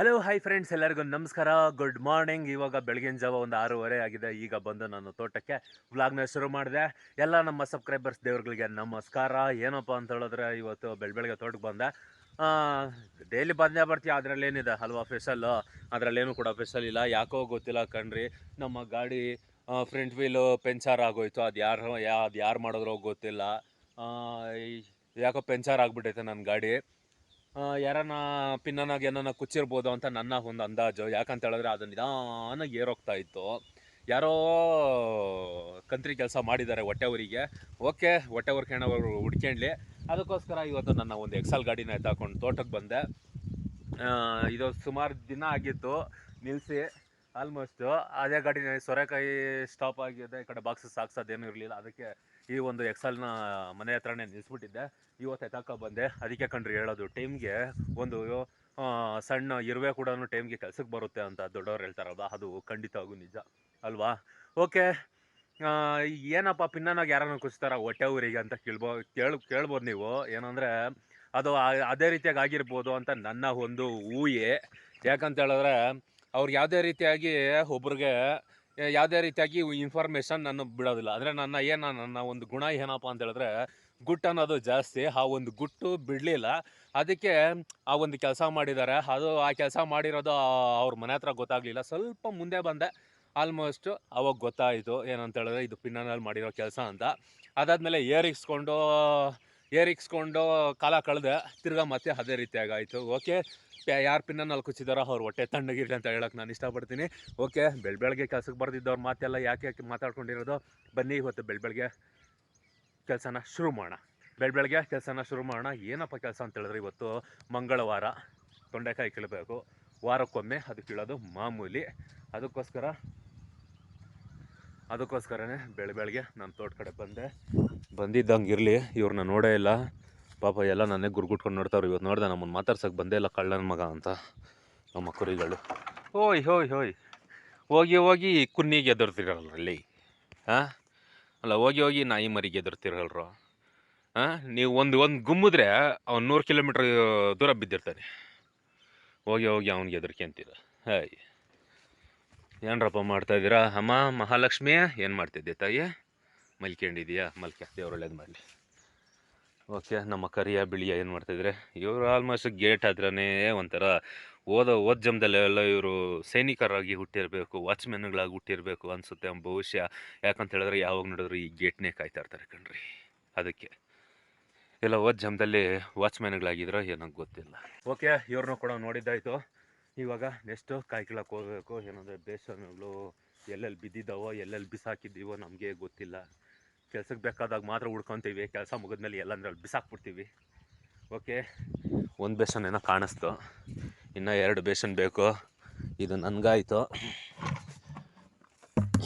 Hello hi friends ಎಲ್ಲರಿಗೂ ನಮಸ್ಕಾರ. Good morning ಇವಾಗ ಬೆಳಗಿನ ಜಾವ ಒಂದು ಆರೂವರೆ ಆಗಿದೆ. ಈಗ ಬಂದು ನಾನು ತೋಟಕ್ಕೆ ವ್ಲಾಗ್ನ ಶುರು ಮಾಡಿದೆ. ಎಲ್ಲ ನಮ್ಮ ಸಬ್ಸ್ಕ್ರೈಬರ್ಸ್ ದೇವ್ರುಗಳಿಗೆ ನಮಸ್ಕಾರ. ಏನಪ್ಪ ಅಂತ ಹೇಳಿದ್ರೆ, ಇವತ್ತು ಬೆಳ ಬೆಳಗ್ಗೆ ತೋಟಕ್ಕೆ ಬಂದೆ. ಡೈಲಿ ಬಂದೇ ಬರ್ತೀವಿ ಅದರಲ್ಲೇನಿದೆ ಅಲ್ವಾ ಫೆಷಲ್ಲು ಅದರಲ್ಲೇನು ಕೂಡ ಸ್ಪೆಷಲ್ ಇಲ್ಲ. ಯಾಕೋ ಗೊತ್ತಿಲ್ಲ ಕಣ್ರಿ. ನಮ್ಮ ಗಾಡಿ ಫ್ರಂಟ್ ವೀಲು ಪೆಂಚರ್ ಆಗೋಯ್ತು. ಅದು ಯಾರು ಯಾ ಅದು ಯಾರು ಮಾಡಿದ್ರೋ ಗೊತ್ತಿಲ್ಲ. ಯಾಕೋ ಪೆಂಚರ್ ಆಗಿಬಿಟ್ಟೈತೆ ನನ್ನ ಗಾಡಿ. ಯಾರನ್ನ ಪಿನ್ನನಾಗ ಏನನ್ನ ಕುಚ್ಚಿರ್ಬೋದು ಅಂತ ನನ್ನ ಒಂದು ಅಂದಾಜು. ಯಾಕಂತ ಹೇಳಿದ್ರೆ ಅದು ನಿಧಾನ ಏರೋಗ್ತಾ ಇತ್ತು. ಯಾರೋ ಕಂತ್ರಿ ಕೆಲಸ ಮಾಡಿದ್ದಾರೆ ಹೊಟ್ಟೆ ಊರಿಗೆ ಓಕೆ ಹೊಟ್ಟೆ ಊರಿಗೆ ಹುಡ್ಕೊಂಡ್ಲಿ ಅದಕ್ಕೋಸ್ಕರ ಇವತ್ತು ನನ್ನ ಒಂದು ಎಕ್ಸಲ್ ಗಾಡಿನ ಎತ್ತಾಕೊಂಡು ತೋಟಕ್ಕೆ ಬಂದೆ. ಇದು ಸುಮಾರು ದಿನ ಆಗಿತ್ತು ನಿಲ್ಲಿಸಿ ಆಲ್ಮೋಸ್ಟು ಅದೇ ಗಾಡಿ ಸೊರೆಕಾಯಿ ಸ್ಟಾಪ್ ಆಗಿದೆ ಈ ಕಡೆ ಬಾಕ್ಸಸ್ ಹಾಕ್ಸೋದೇನು ಇರಲಿಲ್ಲ. ಅದಕ್ಕೆ ಈ ಒಂದು ಎಕ್ಸಲ್ನ ಮನೆ ಹತ್ರನೇ ನಿಲ್ಲಿಸ್ಬಿಟ್ಟಿದ್ದೆ ಇವತ್ತು ಎತ್ತಾಕ ಬಂದೆ. ಅದಕ್ಕೆ ಕಂಡ್ರಿ ಹೇಳೋದು, ಟೈಮ್ಗೆ ಒಂದು ಸಣ್ಣ ಇರುವೆ ಕೂಡ ಟೈಮ್ಗೆ ಕೆಲಸಕ್ಕೆ ಬರುತ್ತೆ ಅಂತ ದೊಡ್ಡವ್ರು ಹೇಳ್ತಾರಲ್ವ? ಅದು ಖಂಡಿತ ಆಗು ನಿಜ. ಅಲ್ವಾ? ಓಕೆ. ಏನಪ್ಪ, ಪಿನ್ನನಾಗ ಯಾರನ್ನ ಕುಸ್ತಾರ? ಹೊಟ್ಟೆ ಊರಿಗೆ ಅಂತ ಕೇಳ್ಬೋ, ಕೇಳ್, ಕೇಳ್ಬೋದು ನೀವು. ಏನಂದರೆ, ಅದು ಅದೇ ರೀತಿಯಾಗಿ ಆಗಿರ್ಬೋದು ಅಂತ ನನ್ನ ಒಂದು ಊಹೆ. ಯಾಕಂತ ಹೇಳಿದ್ರೆ ಅವ್ರು ಯಾವುದೇ ರೀತಿಯಾಗಿ ಒಬ್ರಿಗೆ ಯಾವುದೇ ರೀತಿಯಾಗಿ ಇನ್ಫಾರ್ಮೇಷನ್ ನಾನು ಬಿಡೋದಿಲ್ಲ. ಅಂದರೆ ನನ್ನ ಏನು ನನ್ನ ಒಂದು ಗುಣ ಏನಪ್ಪ ಅಂತ ಹೇಳಿದ್ರೆ ಗುಟ್ಟು ಅನ್ನೋದು ಜಾಸ್ತಿ, ಆ ಒಂದು ಗುಟ್ಟು ಬಿಡಲಿಲ್ಲ. ಅದಕ್ಕೆ ಆ ಒಂದು ಕೆಲಸ ಮಾಡಿದ್ದಾರೆ. ಅದು, ಆ ಕೆಲಸ ಮಾಡಿರೋದು ಅವ್ರ ಮನೆ ಹತ್ರ ಗೊತ್ತಾಗಲಿಲ್ಲ. ಸ್ವಲ್ಪ ಮುಂದೆ ಬಂದೆ. ಆಲ್ಮೋಸ್ಟು ಅವಾಗ ಗೊತ್ತಾಯಿತು ಏನಂತ ಹೇಳಿದ್ರೆ, ಇದು ಪಿನ್ನನಲ್ಲಿ ಮಾಡಿರೋ ಕೆಲಸ ಅಂತ. ಅದಾದಮೇಲೆ ಏರಿಕ್ಸ್ಕೊಂಡು ಏರಿಕ್ಸ್ಕೊಂಡು ಕಾಲ ಕಳೆದೆ. ತಿರ್ಗಾ ಮತ್ತೆ ಅದೇ ರೀತಿಯಾಗಿ ಆಯಿತು. ಓಕೆ ಯಾರು ಪಿನ್ನ ನಲ್ಕುಚ್ಚಿದಾರೋ ಅವ್ರು ಹೊಟ್ಟೆ ತಣ್ಣಗಿರಲಿ ಅಂತ ಹೇಳೋಕೆ ನಾನು ಇಷ್ಟಪಡ್ತೀನಿ. ಓಕೆ ಬೆಳ್ ಬೆಳಗ್ಗೆ ಕೆಲ್ಸಕ್ಕೆ ಬರ್ದಿದ್ದವ್ರ ಮಾತೆಲ್ಲ ಯಾಕೆ ಯಾಕೆ ಮಾತಾಡ್ಕೊಂಡಿರೋದು? ಬನ್ನಿ, ಇವತ್ತು ಬೆಳ್ ಬೆಳಗ್ಗೆ ಕೆಲಸನ ಶುರು ಮಾಡೋಣ. ಬೆಳ್ ಬೆಳಗ್ಗೆ ಕೆಲಸನ ಶುರು ಮಾಡೋಣ. ಏನಪ್ಪ ಕೆಲಸ ಅಂತ ಹೇಳಿದ್ರೆ ಇವತ್ತು ಮಂಗಳವಾರ. ತೊಂಡೆಕಾಯಿ ಕೀಳಬೇಕು. ವಾರಕ್ಕೊಮ್ಮೆ ಅದು ಕೀಳೋದು ಮಾಮೂಲಿ. ಅದಕ್ಕೋಸ್ಕರ, ಅದಕ್ಕೋಸ್ಕರನೇ ಬೆಳ ಬೆಳಗ್ಗೆ ನಾನು ತೋಟ ಕಡೆ ಬಂದೆ. ಬಂದಿದ್ದಂಗೆ ಇರಲಿ ಇವ್ರನ್ನ ನೋಡೇ ಇಲ್ಲ. ಪಾಪ ಎಲ್ಲ ನನ್ನೇ ಗುರುಗುಟ್ಕೊಂಡು ನೋಡ್ತಾವ್ರು. ಇವತ್ತು ನೋಡ್ದೆ ನಮ್ಮನ್ನು ಮಾತಾಡ್ಸೋಕೆ ಬಂದೇ ಇಲ್ಲ ಕಳ್ಳನ ಮಗ ಅಂತ. ನಮ್ಮ ಕುರಿಗಳು. ಓಯ್ ಹೋಯ್ ಹೋಯ್. ಹೋಗಿ ಹೋಗಿ ಕುನ್ನಿಗೆ ಎದುರ್ತಿರಲ್ರಲ್ಲಿ ಹಾಂ ಅಲ್ಲ, ಹೋಗಿ ಹೋಗಿ ನಾಯಿ ಮರಿಗೆ ಎದುರ್ತಿರಲ್ರು. ಹಾಂ ನೀವು ಒಂದು ಒಂದು ಗುಮ್ಮಿದ್ರೆ ಅವ್ನು ನೂರು ಕಿಲೋಮೀಟ್ರ್ ದೂರ ಬಿದ್ದಿರ್ತಾನೆ. ಹೋಗಿ ಹೋಗಿ ಅವ್ನಿಗೆ ಎದುರ್ಕೊಂತೀರ ಹಾಯ್. ಏನ್ರಪ್ಪ ಮಾಡ್ತಾಯಿದ್ದೀರಾ ಅಮ್ಮ ಮಹಾಲಕ್ಷ್ಮಿಯ ಏನು ಮಾಡ್ತಿದ್ದೆ ತಾಯಿ? ಮಲ್ಕೊಂಡಿದೀಯಾ ಮಲ್ಕ, ದೇವ್ರು ಒಳ್ಳೇದು ಮಾಡಲಿ. ಓಕೆ, ನಮ್ಮ ಕರಿಯ ಬಿಳಿಯ ಏನು ಮಾಡ್ತಿದ್ರೆ? ಇವರು ಆಲ್ಮೋಸ್ಟ್ ಗೇಟ್ ಹತ್ರನೇ ಒಂಥರ ಓದೋ, ಓದ್ ಜಮ್ದಲ್ಲೆಲ್ಲ ಇವರು ಸೈನಿಕರಾಗಿ ಹುಟ್ಟಿರಬೇಕು ವಾಚ್ಮೆನ್ಗಳಾಗಿ ಹುಟ್ಟಿರಬೇಕು ಅನಿಸುತ್ತೆ ಭವಿಷ್ಯ ಯಾಕಂತ ಹೇಳಿದ್ರೆ ಯಾವಾಗ ನೋಡಿದ್ರು ಈ ಗೇಟ್ನೇ ಕಾಯ್ತಾ ಇರ್ತಾರೆ ಕಣ್ರಿ. ಅದಕ್ಕೆ. ಇಲ್ಲ, ಓದ್ ಜಮ್ದಲ್ಲಿ ವಾಚ್ಮ್ಯಾನ್ಗಳಾಗಿದ್ರೋ ಏನೋ ಗೊತ್ತಿಲ್ಲ. ಓಕೆ ಇವ್ರನ್ನೂ ಕೂಡ ನೋಡಿದ್ದಾಯಿತು. ಇವಾಗ ನೆಕ್ಸ್ಟು ಕಾಯಿ ಕೀಳಕ್ಕೆ ಹೋಗಬೇಕು. ಏನಂದರೆ ಬೇಸನ್ಗಳು ಎಲ್ಲೆಲ್ಲಿ ಬಿದ್ದಿದ್ದಾವೋ, ಎಲ್ಲೆಲ್ಲಿ ಬಿಸಾಕಿದ್ದೀವೋ ನಮಗೆ ಗೊತ್ತಿಲ್ಲ. ಕೆಲ್ಸಕ್ಕೆ ಬೇಕಾದಾಗ ಮಾತ್ರ ಹುಡ್ಕೊತೀವಿ. ಕೆಲಸ ಮುಗಿದ್ಮೇಲೆ ಎಲ್ಲಂದ್ರಲ್ಲಿ ಬಿಸಾಕ್ಬಿಡ್ತೀವಿ. ಓಕೆ? ಒಂದು ಬೇಸನ್ ಏನೋ ಕಾಣಿಸ್ತು. ಇನ್ನು ಎರಡು ಬೇಸನ್ ಬೇಕು. ಇದು ನನಗಾಯಿತು.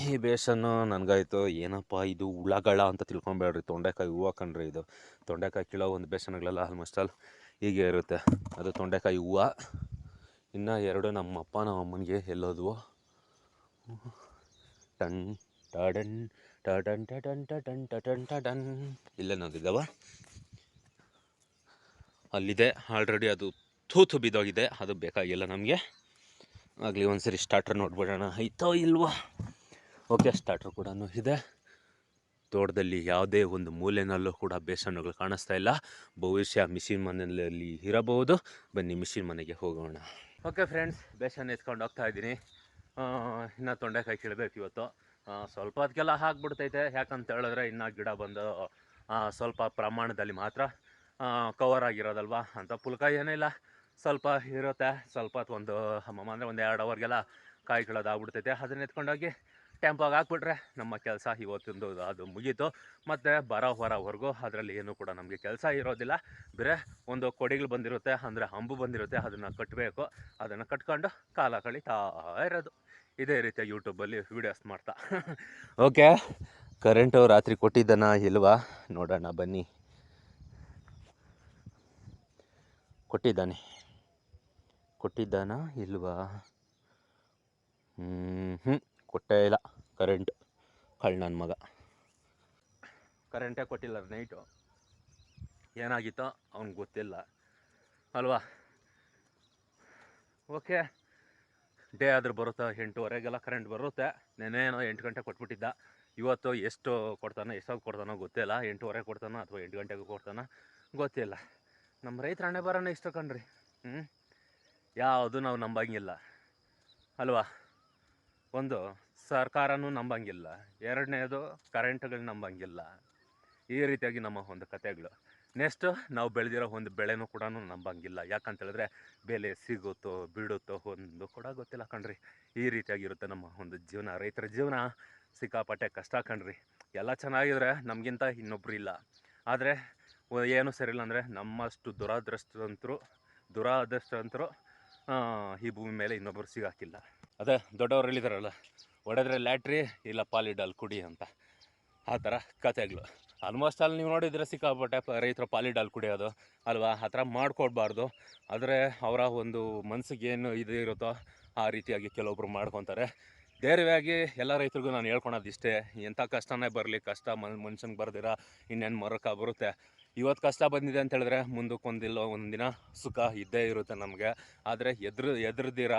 ಈ ಬೇಸನ್ನು ನನಗಾಯ್ತು. ಏನಪ್ಪ ಇದು ಹುಳಗಳ ಅಂತ ತಿಳ್ಕೊಬೇಡ್ರಿ. ತೊಂಡೆಕಾಯಿ ಹೂವು ಕಂಡ್ರಿ ಇದು. ತೊಂಡೆಕಾಯಿ ಕೀಳೋ ಒಂದು ಬೇಸನ್ಗಳೆಲ್ಲ ಆಲ್ಮೋಸ್ಟ್ ಆಲ್ ಹೀಗೆ ಇರುತ್ತೆ. ಅದು ತೊಂಡೆಕಾಯಿ ಹೂವು. ಇನ್ನು ಎರಡು ನಮ್ಮ ಅಪ್ಪ, ನಮ್ಮ ಅಮ್ಮನಿಗೆ ಎಲ್ಲೋದ್ವು ಟನ್, ಟಡನ್ ಟಡನ್ ಟಡನ್ ಟಡನ್ ಟಡನ್ ಟಡನ್ ಇಲ್ಲೇ ನೋಡಿದ್ದಾವ ಅಲ್ಲಿದೆ ಆಲ್ರೆಡಿ ಅದು ತೂತು ಬಿದ್ದೋಗಿದೆ ಅದು ಬೇಕಾಗಿಲ್ಲ ನಮಗೆ ಆಗಲಿ ಒಂದ್ಸರಿ ಸ್ಟಾರ್ಟರ್ ನೋಡ್ಬಿಡೋಣ ಆಯ್ತೋ ಇಲ್ವೋ ಓಕೆ ಸ್ಟಾರ್ಟರ್ ಕೂಡ ಇದೆ ತೋಟದಲ್ಲಿ ಯಾವುದೇ ಒಂದು ಮೂಲೆಯಲ್ಲೂ ಕೂಡ ಬೇಸಣ್ಣಗಳು ಕಾಣಿಸ್ತಾ ಇಲ್ಲ ಭವಿಷ್ಯ ಮಿಷಿನ್ ಮನೆಯಲ್ಲಿ ಇರಬಹುದು ಬನ್ನಿ ಮಿಷಿನ್ ಮನೆಗೆ ಹೋಗೋಣ ಓಕೆ ಫ್ರೆಂಡ್ಸ್ ಬೇಸನ್ ಎತ್ಕೊಂಡು ಹೋಗ್ತಾ ಇದ್ದೀನಿ ಇನ್ನೂ ತೊಂಡೆಕಾಯಿ ಕೀಳ್ಬೇಕು ಇವತ್ತು ಸ್ವಲ್ಪ ಅದಕ್ಕೆಲ್ಲ ಹಾಕ್ಬಿಡ್ತೈತೆ ಯಾಕಂತ ಹೇಳಿದ್ರೆ ಇನ್ನು ಗಿಡ ಬಂದು ಸ್ವಲ್ಪ ಪ್ರಮಾಣದಲ್ಲಿ ಮಾತ್ರ ಕವರ್ ಆಗಿರೋದಲ್ವಾ? ಅಂತ ಪುಲ್ಕ ಏನಿಲ್ಲ ಸ್ವಲ್ಪ ಇರುತ್ತೆ. ಸ್ವಲ್ಪ ಹೊತ್ತು ಒಂದು ಅಂದರೆ ಒಂದು ಎರಡು ಅವರ್ಗೆಲ್ಲ ಕಾಯಿ ಕೀಳೋದಾಗ್ಬಿಡ್ತೈತೆ ಅದನ್ನ ಎತ್ಕೊಂಡೋಗಿ ಟೆಂಪಾಗಿ ಹಾಕ್ಬಿಟ್ರೆ ನಮ್ಮ ಕೆಲಸ ಇವತ್ತೊಂದು ಅದು ಮುಗೀತು. ಮತ್ತು ಬರೋ ಹೊರವರೆಗೂ ಅದರಲ್ಲಿ ಏನು ಕೂಡ ನಮಗೆ ಕೆಲಸ ಇರೋದಿಲ್ಲ. ಬೇರೆ ಒಂದು ಕೊಡಿಗಳು ಬಂದಿರುತ್ತೆ ಅಂದರೆ ಹಂಬು ಬಂದಿರುತ್ತೆ. ಅದನ್ನು ಕಟ್ಟಬೇಕು ಅದನ್ನು ಕಟ್ಕೊಂಡು ಕಾಲ ಕಳೀತಾ ಇರೋದು. ಇದೇ ರೀತಿಯಾಗಿ ಯೂಟ್ಯೂಬಲ್ಲಿ ವೀಡಿಯೋಸ್ ಮಾಡ್ತಾ. ಓಕೆ ಕರೆಂಟು ರಾತ್ರಿ ಕೊಟ್ಟಿದ್ದನ ಇಲ್ವಾ? ನೋಡೋಣ, ಬನ್ನಿ. ಕೊಟ್ಟಿದ್ದಾನೆ. ಕೊಟ್ಟಿದ್ದಾನ ಇಲ್ವಾ? ಹ್ಞೂ ಕೊಟ್ಟೇ ಇಲ್ಲ. ಕರೆಂಟ್ ಕಳ್ ನನ್ನ ಮಗ. ಕರೆಂಟೇ ಕೊಟ್ಟಿಲ್ಲ ನೈಟು ಏನಾಗಿತ್ತೋ ಅವ್ನಿಗೆ ಗೊತ್ತಿಲ್ಲ. ಅಲ್ವಾ? ಓಕೆ ಡೇ ಆದರೂ ಬರುತ್ತೆ? ಎಂಟುವರೆಗೆಲ್ಲ ಕರೆಂಟ್ ಬರುತ್ತೆ. ನೆನೇನೋ ಎಂಟು ಗಂಟೆ ಕೊಟ್ಬಿಟ್ಟಿದ್ದ. ಇವತ್ತು ಎಷ್ಟು ಕೊಡ್ತಾನೋ ಎಷ್ಟು ಕೊಡ್ತಾನೋ ಗೊತ್ತಿಲ್ಲ ಎಂಟೂವರೆ ಕೊಡ್ತಾನೋ ಅಥವಾ ಎಂಟು ಗಂಟೆಗೆ ಕೊಡ್ತಾನೋ ಗೊತ್ತಿಲ್ಲ ನಮ್ಮ ರೈತರ ಹಣೆ ಬರೋಣ ಇಷ್ಟ ಕಣ್ರಿ. ಹ್ಞೂ ಯಾವುದು ನಾವು ನಂಬಂಗಿಲ್ಲ. ಅಲ್ವಾ? ಒಂದು, ಸರ್ಕಾರನೂ ನಂಬಂಗಿಲ್ಲ. ಎರಡನೇದು ಕರೆಂಟ್ಗಳು ನಂಬಂಗಿಲ್ಲ. ಈ ರೀತಿಯಾಗಿ ನಮ್ಮ ಒಂದು ಕತೆಗಳು ನೆಕ್ಸ್ಟು ನಾವು ಬೆಳೆದಿರೋ ಒಂದು ಬೆಳೆನೂ ಕೂಡ ನಂಬಂಗಿಲ್ಲ. ಯಾಕಂತೇಳಿದ್ರೆ ಬೆಲೆ ಸಿಗುತ್ತೋ, ಬಿಡುತ್ತೋ ಒಂದು ಕೂಡ ಗೊತ್ತಿಲ್ಲ ಕಣ್ರಿ. ಈ ರೀತಿಯಾಗಿರುತ್ತೆ ನಮ್ಮ ಒಂದು ಜೀವನ. ರೈತರ ಜೀವನ ಸಿಕ್ಕಾಪಟ್ಟೆ ಕಷ್ಟ ಕಣ್ರಿ. ಎಲ್ಲ ಚೆನ್ನಾಗಿದ್ರೆ ನಮಗಿಂತ ಇನ್ನೊಬ್ರು ಇಲ್ಲ. ಆದರೆ ಏನು ಸರಿಯಿಲ್ಲ ಅಂದರೆ ನಮ್ಮಷ್ಟು ದುರಾದೃಷ್ಟವಂತರು ದುರಾದೃಷ್ಟವಂತರು ಈ ಭೂಮಿ ಮೇಲೆ ಇನ್ನೊಬ್ಬರು ಸಿಗಾಕಿಲ್ಲ. ಅದೇ ದೊಡ್ಡವರು ಹೇಳಿದಾರಲ್ಲ, ಹೊಡೆದ್ರೆ ಲ್ಯಾಟ್ರಿ ಇಲ್ಲ ಪಾಲಿಡಲ್ ಕುಡಿ ಅಂತ. ಆ ಥರ ಕತೆಗಳು. ಆಲ್ಮೋಸ್ಟ್ ಅಲ್ಲಿ ನೀವು ನೋಡಿದರೆ ಸಿಕ್ಕಾಪಟ್ಟೆ ರೈತರು ಪಾಲಿಡಾಲ್ ಕುಡಿಯೋದು ಅಲ್ವಾ? ಆ ಥರ ಮಾಡ್ಕೊಡ್ಬಾರ್ದು. ಆದರೆ ಅವರ ಒಂದು ಮನಸ್ಸಿಗೆ ಏನು ಇದು ಇರುತ್ತೋ ಆ ರೀತಿಯಾಗಿ ಕೆಲವೊಬ್ರು ಮಾಡ್ಕೊತಾರೆ. ಧೈರ್ಯವಾಗಿ ಎಲ್ಲ ರೈತರಿಗೂ ನಾನು ಹೇಳ್ಕೊಳೋದು ಇಷ್ಟೇ. ಎಂಥ ಕಷ್ಟನೇ ಬರಲಿ, ಕಷ್ಟ ಮನ್ ಮನುಷ್ಯನಿಗೆ ಬರ್ದಿರ, ಇನ್ನೇನು ಮರಕ ಬರುತ್ತೆ. ಇವತ್ತು ಕಷ್ಟ ಬಂದಿದೆ ಅಂತ ಹೇಳಿದ್ರೆ ಒಂದಿಲ್ಲ ಒಂದಿನ ಸುಖ ಇದ್ದೇ ಇರುತ್ತೆ ನಮಗೆ. ಆದರೆ ಎದುರು, ಎದುರ್ದಿರ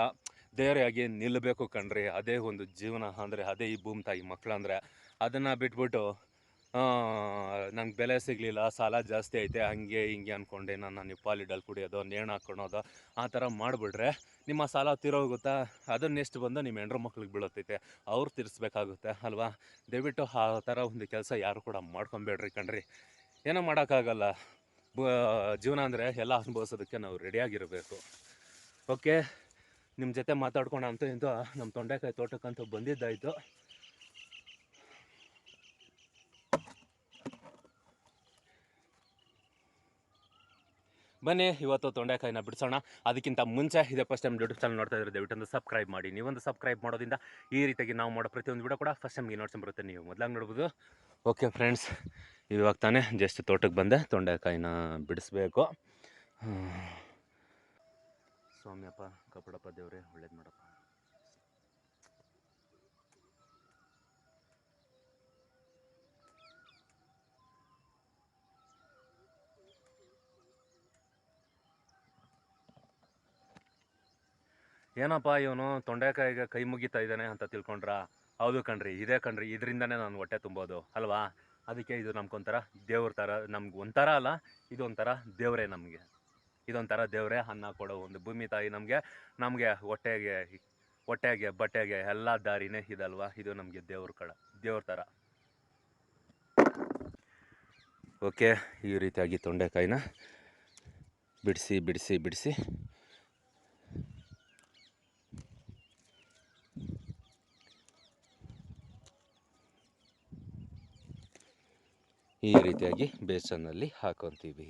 ಧೈರ್ಯವಾಗಿ ನಿಲ್ಲಬೇಕು ಕಣ್ರಿ. ಅದೇ ಒಂದು ಜೀವನ ಅಂದರೆ, ಅದೇ ಈ ಭೂಮಿ ತಾಯಿ ಮಕ್ಕಳಂದ್ರೆ ಅದನ್ನು ಬಿಟ್ಬಿಟ್ಟು ನಂಗೆ ಬೆಲೆ ಸಿಗಲಿಲ್ಲ, ಸಾಲ ಜಾಸ್ತಿ ಐತೆ, ಹಂಗೆ ಹಿಂಗೆ ಅಂದ್ಕೊಂಡೆ ನಾನು ಡಲ್ ಕುಡಿಯೋದು, ನೇಣು ಹಾಕ್ಕೊಳೋದು ಆ ಥರ ಮಾಡಿಬಿಟ್ರೆ ನಿಮ್ಮ ಸಾಲ ತೀರೋಗುತ್ತಾ ಅದನ್ನ ಎಷ್ಟು ಬಂದು ನಿಮ್ಮ ಹೆಂಡ್ರ ಮಕ್ಳಿಗೆ ಬೀಳುತ್ತೈತೆ, ಅವ್ರು ತೀರಿಸ್ಬೇಕಾಗುತ್ತೆ, ಅಲ್ವಾ? ದಯವಿಟ್ಟು ಆ ಥರ ಒಂದು ಕೆಲಸ ಯಾರು ಕೂಡ ಮಾಡ್ಕೊಬೇಡ್ರಿ ಕಣ್ರಿ. ಏನೋ ಮಾಡೋಕ್ಕಾಗಲ್ಲ. ಬ, ಜೀವನ ಅಂದರೆ ಎಲ್ಲ ಅನುಭವಿಸೋದಕ್ಕೆ ನಾವು ರೆಡಿಯಾಗಿರಬೇಕು. ಓಕೆ? ನಿಮ್ಮ ಜೊತೆ ಮಾತಾಡ್ಕೊಂಡು ಅಂತೂ ನಮ್ಮ ತೊಂಡೆಕಾಯಿ ತೋಟಕ್ಕಂತೂ ಬಂದಿದ್ದಾಯಿತು. ಬನ್ನಿ, ಇವತ್ತು ತೊಂಡೆಕಾಯಿನ ಬಿಡಿಸೋಣ. ಅದಕ್ಕಿಂತ ಮುಂಚೆ ಇದೇ ಫಸ್ಟ್ ಟೈಮ್ ಯೂಟ್ಯೂಬ್ ಚಾನಲ್ ನೋಡ್ತಾ ಇದ್ರೆ ದಯವಿಟ್ಟು ಸಬ್ಸ್ಕ್ರೈಬ್ ಮಾಡಿ. ನೀವೊಂದು ಸಬ್ಸ್ಕ್ರೈಬ್ ಮಾಡೋದ್ರಿಂದ ಈ ರೀತಿಯಾಗಿ ನಾವು ಮಾಡೋ ಪ್ರತಿಯೊಂದು ವಿಡಿಯೋ ಕೂಡ ಫಸ್ಟ್ ಟೈಮ್ಗೆ ನೋಡ್ಸ್ಕೊಂಡ್ ಬರುತ್ತೆ. ನೀವು ಮೊದಲಾಗಿ ನೋಡ್ಬೋದು. ಓಕೆ ಫ್ರೆಂಡ್ಸ್ ಇವಾಗ ತಾನೇ ಜಸ್ಟ್ ತೋಟಕ್ಕೆ ಬಂದೆ. ತೊಂಡೆಕಾಯಿನ ಬಿಡಿಸ್ಬೇಕು. ಸ್ವಾಮಿಯಪ್ಪ, ಕಪಡಪ್ಪ ದೇವ್ರೆ, ಒಳ್ಳೇದು ಮಾಡಪ್ಪ ಏನಪ್ಪ ಇವನು ತೊಂಡೆಕಾಯಿಗೆ ಕೈ ಮುಗಿತಾ ಇದ್ದಾನೆ ಅಂತ ತಿಳ್ಕೊಂಡ್ರ? ಹೌದು ಕಣ್ರಿ, ಇದೇ ಕಣ್ರಿ, ಇದರಿಂದನೇ ನಾನು ಹೊಟ್ಟೆ ತುಂಬೋದು, ಅಲ್ವಾ? ಅದಕ್ಕೆ ಇದು ನಮ್ಗೊಂಥರ ದೇವ್ರ ಥರ, ನಮ್ಗೆ ಒಂಥರ ಅಲ್ಲ ಇದು ಒಂಥರ ದೇವರೇ ನಮಗೆ. ಇದೊಂಥರ ದೇವರೇ ಅನ್ನ ಕೊಡೋ ಒಂದು ಭೂಮಿ ತಾಯಿ ನಮಗೆ. ನಮಗೆ ಹೊಟ್ಟೆಗೆ ಹೊಟ್ಟೆಗೆ, ಬಟ್ಟೆಗೆ ಎಲ್ಲ ದಾರಿನೇ ಇದಲ್ವಾ? ಇದು ನಮಗೆ ದೇವ್ರ ಕಡ ದೇವ್ರ ಥರ. ಓಕೆ, ಈ ರೀತಿಯಾಗಿ ತೊಂಡೆಕಾಯಿನ ಬಿಡಿಸಿ ಬಿಡಿಸಿ ಬಿಡಿಸಿ. ಈ ರೀತಿಯಾಗಿ ಬೇಸನ್ನಲ್ಲಿ ಹಾಕೊತೀವಿ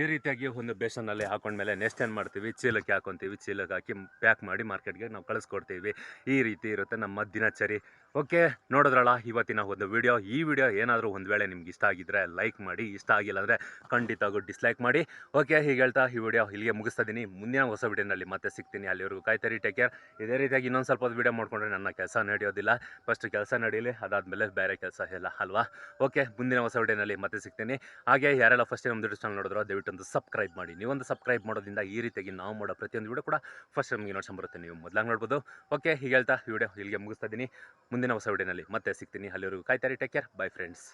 ಈ ರೀತಿಯಾಗಿ ಒಂದು ಬೇಸನ್ನಲ್ಲಿ ಹಾಕೊಂಡ್ಮೇಲೆ ನೆಕ್ಸ್ಟ್ ಏನು ಮಾಡ್ತೀವಿ? ಚೀಲಕ್ಕೆ ಹಾಕೊತೀವಿ. ಚೀಲಕ್ಕೆ ಹಾಕಿ ಪ್ಯಾಕ್ ಮಾಡಿ ಮಾರ್ಕೆಟ್ಗೆ ನಾವು ಕಳಿಸ್ಕೊಡ್ತೀವಿ. ಈ ರೀತಿ ಇರುತ್ತೆ ನಮ್ಮ ದಿನಚರಿ. ಓಕೆ ನೋಡಿದ್ರಲ್ಲ, ಇವತ್ತಿನ ಒಂದು ವಿಡಿಯೋ ಈ ವಿಡಿಯೋ ಏನಾದರೂ ಒಂದು ವೇಳೆ ನಿಮ್ಗೆ ಇಷ್ಟ ಆಗಿದ್ರೆ ಲೈಕ್ ಮಾಡಿ, ಇಷ್ಟ ಆಗಿಲ್ಲ ಅಂದರೆ ಖಂಡಿತವಾಗೂ ಡಿಸ್ಲೈಕ್ ಮಾಡಿ. ಓಕೆ ಹೀಗೆ ಹೇಳ್ತಾ ಈ ವಿಡಿಯೋ ಇಲ್ಲಿಗೆ ಮುಗಿಸ್ತಾ ಇದ್ದೀನಿ ಮುಂದಿನ ಹೊಸ ವಿಡಿಯೋನಲ್ಲಿ ಮತ್ತೆ ಸಿಗ್ತೀನಿ. ಅಲ್ಲಿವರೆಗೂ ಕಾಯ್ತರಿ ಟೇಕ್ ಕೇರ್ ಇದೇ ರೀತಿಯಾಗಿ ಇನ್ನೊಂದು ಸ್ವಲ್ಪ ಹೊತ್ತು ವಿಡಿಯೋ ಮಾಡ್ಕೊಂಡ್ರೆ ನನ್ನ ಕೆಲಸ ನಡೆಯೋದಿಲ್ಲ. ಫಸ್ಟ್ ಕೆಲಸ ನಡೀಲಿ, ಅದಾದಮೇಲೆ ಬೇರೆ ಕೆಲಸ ಇಲ್ಲ ಅಲ್ವಾ? ಓಕೆ ಮುಂದಿನ ಹೊಸ ವಿಡಿಯೋನಲ್ಲಿ ಮತ್ತೆ ಸಿಗ್ತೀನಿ. ಹಾಗೆ ಯಾರೆಲ್ಲ ಫಸ್ಟ್ ನಮ್ಮ ಒಂದು ಚಾನಲ್ ನೋಡಿದ್ರು, ದಯವಿಟ್ಟು ಒಂದು ಸಬ್ಸ್ಕ್ರೈಬ್ ಮಾಡಿ. ನೀವೊಂದು ಸಬ್ಸ್ಕ್ರೈಬ್ ಮಾಡೋದ್ರಿಂದ ಈ ರೀತಿಯಾಗಿ ನಾವು ಮಾಡೋ ಪ್ರತಿಯೊಂದು ವಿಡಿಯೋ ಕೂಡ ಫಸ್ಟ್ ನಮಗೆ ನೋಡ್ಸಂ ಬರುತ್ತೆ. ನೀವು ಮೊದಲಾಗಿ ನೋಡ್ಬೋದು. ಓಕೆ ಹೀಗೆ ಹೇಳ್ತಾ ವಿಡಿಯೋ ಇಲ್ಲಿಗೆ ಮುಗಿಸ್ತಾ ಇದ್ದೀನಿ. ಮುಂದಿನ ಹೊಸ ವಿಡಿಯೋನಲ್ಲಿ ಮತ್ತೆ ಸಿಗ್ತೀನಿ. ಅಲ್ಲಿವರೆಗೂ ಕಾಯ್ತಾರೆ ಟೇಕ್ ಕೇರ್ ಬೈ ಫ್ರೆಂಡ್ಸ್